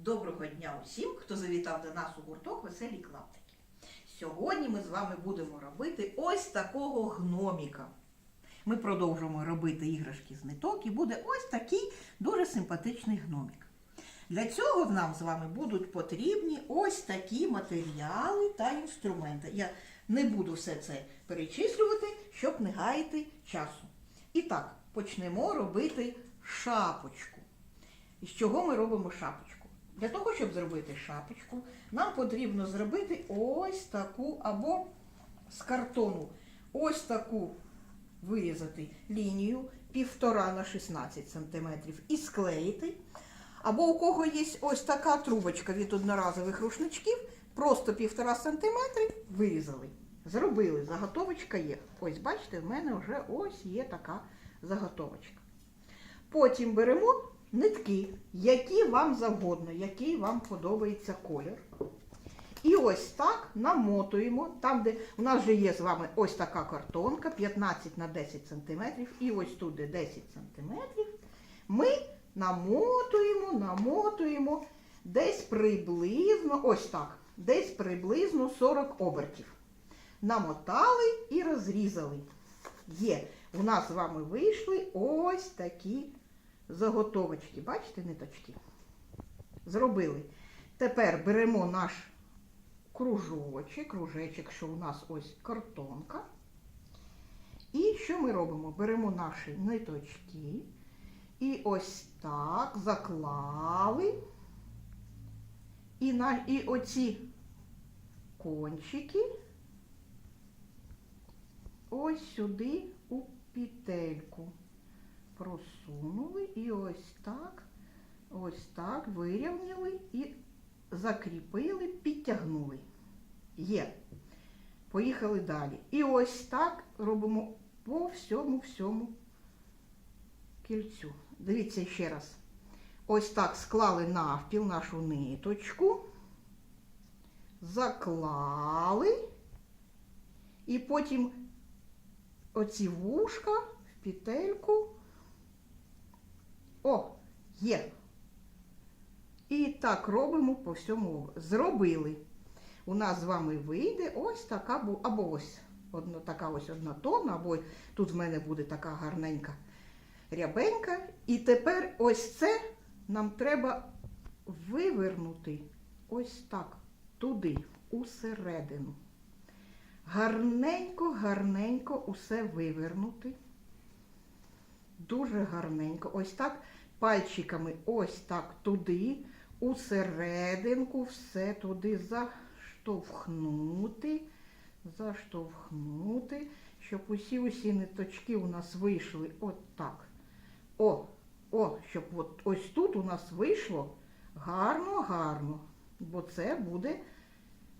Доброго дня усім, хто завітав до нас у гурток Веселі клаптики. Сьогодні ми з вами будемо робити ось такого гноміка. Ми продовжуємо робити іграшки з ниток і буде ось такий дуже симпатичний гномік. Для цього нам з вами будуть потрібні ось такі матеріали та інструменти. Я не буду все це перечислювати, щоб не гаяти часу. І так, почнемо робити шапочку. З чого ми робимо шапочку? Для того, щоб зробити шапочку, нам потрібно зробити ось таку або з картону, ось таку вирізати лінію півтора на 16 см і склеїти. Або у кого є ось така трубочка від одноразових рушничків, просто півтора сантиметри вирізали. Зробили, заготовочка є. Ось, бачите, в мене вже ось є така заготовочка. Потім беремо нитки, які вам завгодно, який вам подобається колір. І ось так намотуємо, там, де у нас вже є з вами ось така картонка, 15 на 10 см, і ось тут де 10 см, ми намотуємо, намотуємо десь приблизно, ось так, десь приблизно 40 обертів. Намотали і розрізали. Є. У нас з вами вийшли ось такі заготовочки. Бачите, ниточки? Зробили. Тепер беремо наш кружочок, кружечок, що у нас ось картонка. І що ми робимо? Беремо наші ниточки і ось так заклали. І, на, і оці кончики ось сюди у петельку просунули і ось так, ось так вирівняли і закріпили, підтягнули. Є. Поїхали далі. І ось так робимо по всьому всьому кільцю. Дивіться ще раз. Ось так склали навпіл нашу ниточку, заклали, і потім оці вушка в петельку. О, є. І так робимо по всьому. Зробили. У нас з вами вийде ось така, або ось одна, така ось однотонна, або тут в мене буде така гарненька рябенька. І тепер ось це нам треба вивернути ось так, туди, усередину. Гарненько, гарненько усе вивернути. Дуже гарненько. Ось так пальчиками ось так туди, усерединку, все туди заштовхнути, заштовхнути, щоб усі усі ниточки у нас вийшли от так. О, о, щоб от ось тут у нас вийшло гарно, гарно. Бо це буде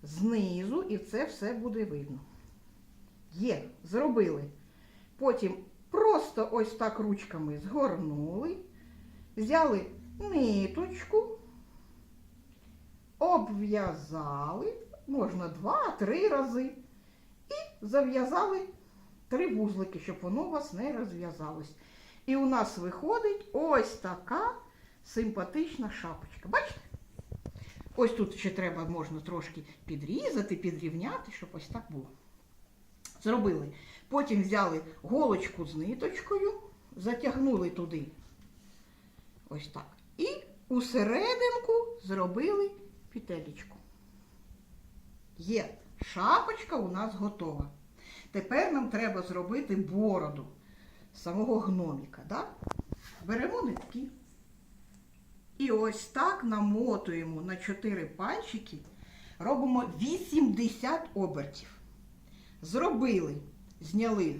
знизу і це все буде видно. Є, зробили. Потім просто ось так ручками згорнули, взяли ниточку, обв'язали, можна два-три рази, і зав'язали три вузлики, щоб воно у вас не розв'язалось. І у нас виходить ось така симпатична шапочка. Бачите? Ось тут ще треба можна трошки підрізати, підрівняти, щоб ось так було. Зробили. Потім взяли голочку з ниточкою, затягнули туди. Ось так. І усерединку зробили петелечку. Є. Шапочка у нас готова. Тепер нам треба зробити бороду самого гноміка. Да? Беремо нитки. І ось так намотуємо на 4 пальчики, робимо 80 обертів. Зробили, зняли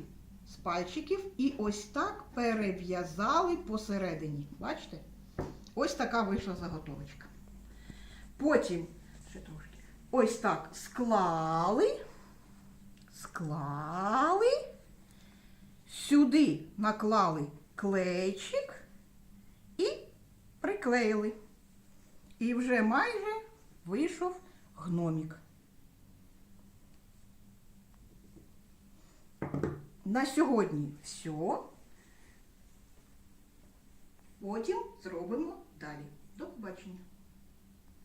з пальчиків і ось так перев'язали посередині. Бачите? Ось така вийшла заготовочка. Потім, ось так склали, склали, сюди наклали клейчик і приклеїли. І вже майже вийшов гномік. На сьогодні все. Потім зробимо далі. До побачення.